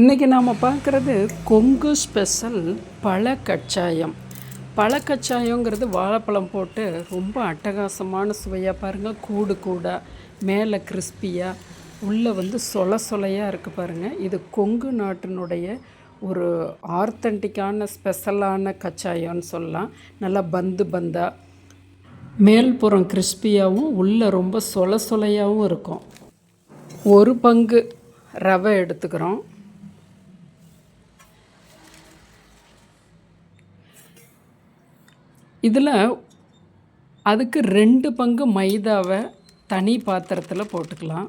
இன்றைக்கி நாம் பார்க்குறது கொங்கு ஸ்பெஷல் பழ கச்சாயம். பழ கச்சாயங்கிறது வாழைப்பழம் போட்டு ரொம்ப அட்டகாசமான சுவையாக பாருங்கள் கூடு கூடாக மேலே கிறிஸ்பியாக உள்ளே வந்து சொல சொலையாக இருக்குது பாருங்கள் இது கொங்கு நாட்டினுடைய ஒரு ஆர்த்தன்டிக்கான ஸ்பெஷலான கச்சாயம்னு சொல்லலாம். நல்லா பந்து பந்தாக மேல்புறம் கிறிஸ்பியாகவும் உள்ளே ரொம்ப சொல சொலையாகவும் இருக்கும். ஒரு பங்கு ரவை எடுத்துக்கிறோம். இதில் அதுக்கு ரெண்டு பங்கு மைதாவை தனி பாத்திரத்தில் போட்டுக்கலாம்.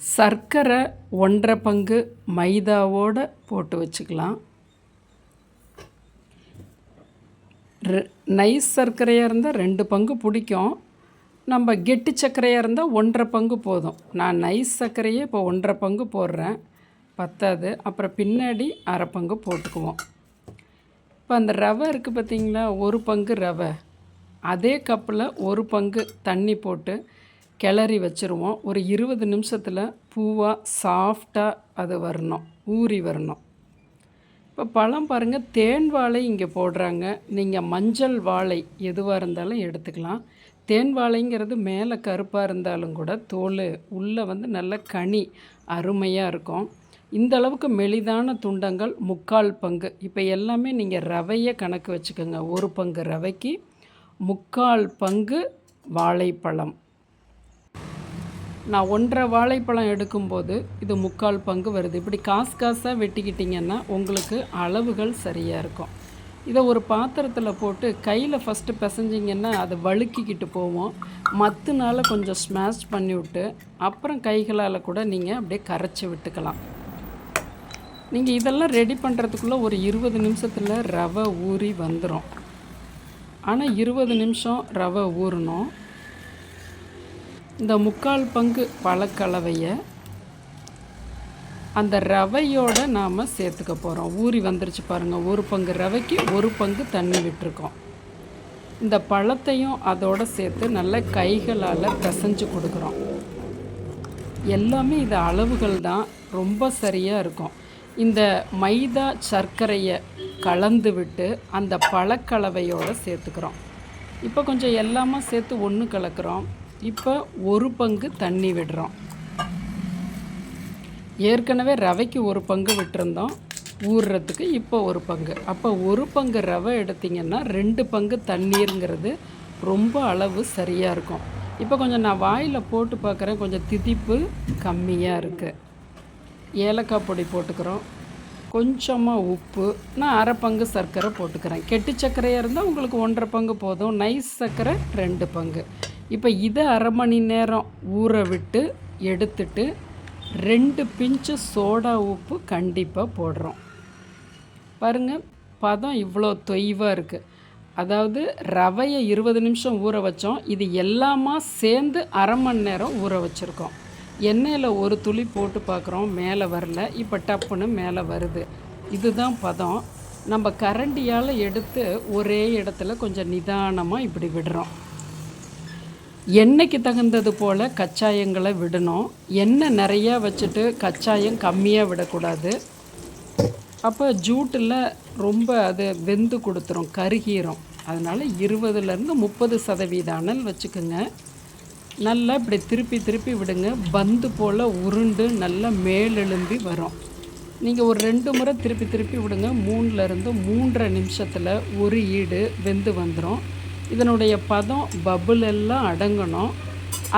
சர்க்கரை ஒன்றரை பங்கு மைதாவோடு போட்டு வச்சுக்கலாம். நைஸ் சர்க்கரையாக இருந்தால் ரெண்டு பங்கு பிடிக்கும். நம்ம கெட்டி சர்க்கரையாக இருந்தால் ஒன்றரை பங்கு போதும். நான் நைஸ் சர்க்கரையே இப்போ ஒன்றரை பங்கு போடுறேன். பத்தாது. அப்புறம் பின்னாடி அரை பங்கு போட்டுக்குவோம். இப்போ அந்த ரவை இருக்குது பார்த்திங்களா ஒரு பங்கு ரவை. அதே கப்பில் ஒரு பங்கு தண்ணி போட்டு கிளறி வச்சுருவோம். ஒரு இருபது நிமிஷத்தில் பூவாக சாஃப்டாக அது வரணும். ஊறி வரணும். இப்போ பழம் பாருங்கள் தேன் வாழை இங்கே போடுறாங்க. நீங்கள் மஞ்சள் வாழை எதுவாக இருந்தாலும் எடுத்துக்கலாம். தேன் வாழைங்கிறது மேலே கருப்பாக இருந்தாலும் கூட தோல் உள்ளே வந்து நல்ல கனி அருமையாக இருக்கும். இந்த அளவுக்கு மெலிதான துண்டங்கள் முக்கால் பங்கு. இப்போ எல்லாமே நீங்கள் ரவையை கணக்கு வச்சுக்கோங்க. ஒரு பங்கு ரவைக்கு முக்கால் பங்கு வாழைப்பழம். நான் ஒன்றரை வாழைப்பழம் எடுக்கும்போது இது முக்கால் பங்கு வருது. இப்படி காசு காசாக வெட்டிக்கிட்டிங்கன்னா உங்களுக்கு அளவுகள் சரியாக இருக்கும். இதை ஒரு பாத்திரத்தில் போட்டு கையில் ஃபஸ்ட்டு பிசைஞ்சிங்கன்னா அது வழுக்கிக்கிட்டு போவோம். மத்துனால் கொஞ்சம் ஸ்மாஷ் பண்ணி விட்டு அப்புறம் கைகளால் கூட நீங்கள் அப்படியே கரைச்சி விட்டுக்கலாம். நீங்கள் இதெல்லாம் ரெடி பண்ணுறதுக்குள்ளே ஒரு இருபது நிமிஷத்தில் ரவை ஊறி வந்துடும் ஆனால் இருபது நிமிஷம் ரவை ஊறணும். இந்த முக்கால் பங்கு பழக்கலவையை அந்த ரவையோடு நாம் சேர்த்துக்க போகிறோம் ஊறி வந்துருச்சு பாருங்கள் ஒரு பங்கு ரவைக்கு ஒரு பங்கு தண்ணி விட்டுருக்கோம். இந்த பழத்தையும் அதோடு சேர்த்து நல்ல கைகளால் பிசைஞ்சு கொடுக்குறோம். எல்லாமே இது அளவுகள் தான். ரொம்ப சரியாக இருக்கும். இந்த மைதா சர்க்கரையை கலந்து விட்டு அந்த பழக்கலவையோடு சேர்த்துக்கிறோம். இப்போ கொஞ்சம் எல்லாமே சேர்த்து ஒன்று கலக்கிறோம். இப்போ ஒரு பங்கு தண்ணி விடுறோம். ஏற்கனவே ரவைக்கு ஒரு பங்கு விட்டுருந்தோம். ஊறுறதுக்கு இப்போ ஒரு பங்கு. அப்போ ஒரு பங்கு ரவை எடுத்திங்கன்னா ரெண்டு பங்கு தண்ணீருங்கிறது ரொம்ப அளவு சரியாக இருக்கும். இப்போ கொஞ்சம் நான் வாயில் போட்டு பார்க்குறேன். கொஞ்சம் திதிப்பு கம்மியாக இருக்குது ஏலக்காய் பொடி போட்டுக்கிறோம். கொஞ்சமாக உப்பு நான் அரை பங்கு சர்க்கரை போட்டுக்கிறேன். கெட்டு சர்க்கரையாக இருந்தால் உங்களுக்கு ஒன்றரை பங்கு போதும். நைஸ் சர்க்கரை ரெண்டு பங்கு. இப்போ இதை அரை மணி நேரம் ஊற விட்டு எடுத்துட்டு ரெண்டு பிஞ்சு சோடா உப்பு கண்டிப்பாக போடுறோம். பாருங்கள் பதம் இவ்வளோ தொய்வாக இருக்குது அதாவது ரவையை இருபது நிமிஷம் ஊற வச்சோம். இது எல்லாமா சேர்ந்து அரை மணி நேரம் ஊற வச்சுருக்கோம். எண்ணெயில் ஒரு துளி போட்டு பார்க்குறோம் மேலே வரல. இப்போ டப்புன்னு மேலே வருது. இதுதான் பதம். நம்ம கரண்டியால் எடுத்து ஒரே இடத்துல கொஞ்சம் நிதானமாக இப்படி விடுறோம். எண்ணெய்க்கு தகுந்தது போல் கச்சாயங்களை விடணும். எண்ணெய் நிறையா வச்சுட்டு கச்சாயம் கம்மியாக விடக்கூடாது. அப்போ ஜூட்டில் ரொம்ப அது வெந்து கொடுத்துரும் கருகீரும். அதனால் இருபதுலேருந்து முப்பது சதவீத அனல் வச்சுக்கோங்க. நல்லா இப்படி திருப்பி திருப்பி விடுங்க. பந்து போல் உருண்டு நல்லா மேலெழும்பி வரும். நீங்கள் ஒரு ரெண்டு முறை திருப்பி திருப்பி விடுங்க. மூணுலேருந்து மூன்றரை நிமிஷத்தில் ஒரு ஈடு வெந்து வந்துடும் இதனுடைய பதம் பபுள் எல்லாம் அடங்கணும்.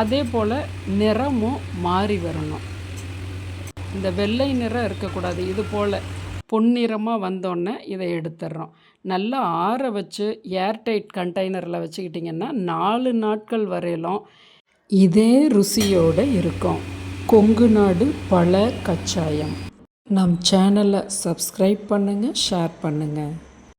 அதே போல் நிறமும் மாறி வரணும். இந்த வெள்ளை நிறம் இருக்கக்கூடாது. இது போல் பொன்னிறமாக வந்தோடனே இதை எடுத்துடுறோம் நல்லா ஆற வச்சு ஏர்டைட் கண்டெய்னரில் வச்சுக்கிட்டிங்கன்னா நாலு நாட்கள் வரையிலும் இதே ருசியோடு இருக்கும். கொங்கு நாடு பல கச்சாயம். நம் சேனலை சப்ஸ்கிரைப் பண்ணுங்கள் ஷேர் பண்ணுங்கள்